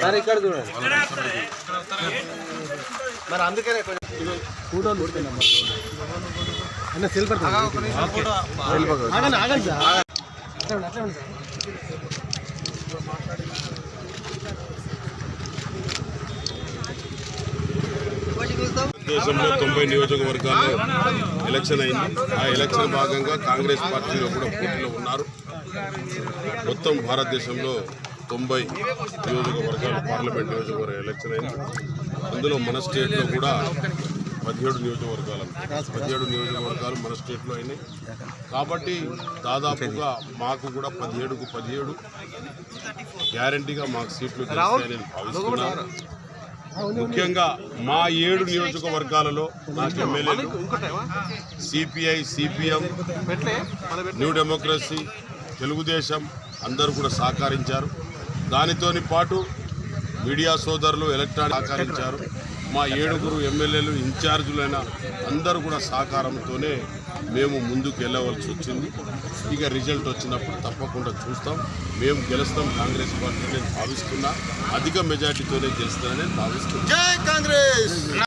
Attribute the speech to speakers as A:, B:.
A: Sir ఇక్కడ చూడండి.
B: మరి అందుకనే కొంచెం
A: అన్న సెల్ ఆగండి సార్.
C: దేశంలో తొంభై నియోజకవర్గాల్లో ఎలక్షన్ అయింది. ఆ ఎలక్షన్ భాగంగా కాంగ్రెస్ పార్టీలో కూడా పోటీలో ఉన్నారు. మొత్తం భారతదేశంలో తొంభై నియోజకవర్గాలు పార్లమెంట్ నియోజకవర్గ ఎలక్షన్ అయింది. అందులో మన స్టేట్లో కూడా పదిహేడు నియోజకవర్గాలు పదిహేడు నియోజకవర్గాలు మన స్టేట్లో అయినాయి. కాబట్టి దాదాపుగా మాకు కూడా పదిహేడుకు పదిహేడు. గ్యారంటీగా మాకు సీట్లు నేను భావిస్తున్నాను ముఖ్యంగా మా ఏడు నియోజకవర్గాలలో నాకు ఎమ్మెల్యేలు CPI CPM new democracy Telugu Desam అందరూ కూడా సహకరించారు. దానితోని పాటు మీడియా సోదరులు ఎలక్ట్రానిక్ సహకరించారు. మా ఏడుగురు ఎమ్మెల్యేలు ఇన్ఛార్జులైన అందరూ కూడా సహకారంతోనే మేము ముందుకు వెళ్ళవలసి వచ్చింది. ఇక రిజల్ట్ వచ్చినప్పుడు తప్పకుండా చూస్తాం. మేము గెలుస్తాం కాంగ్రెస్ పార్టీ నేను భావిస్తున్నా. అధిక మెజార్టీతోనే గెలుస్తానని నేను భావిస్తున్నాను
B: జై కాంగ్రెస్!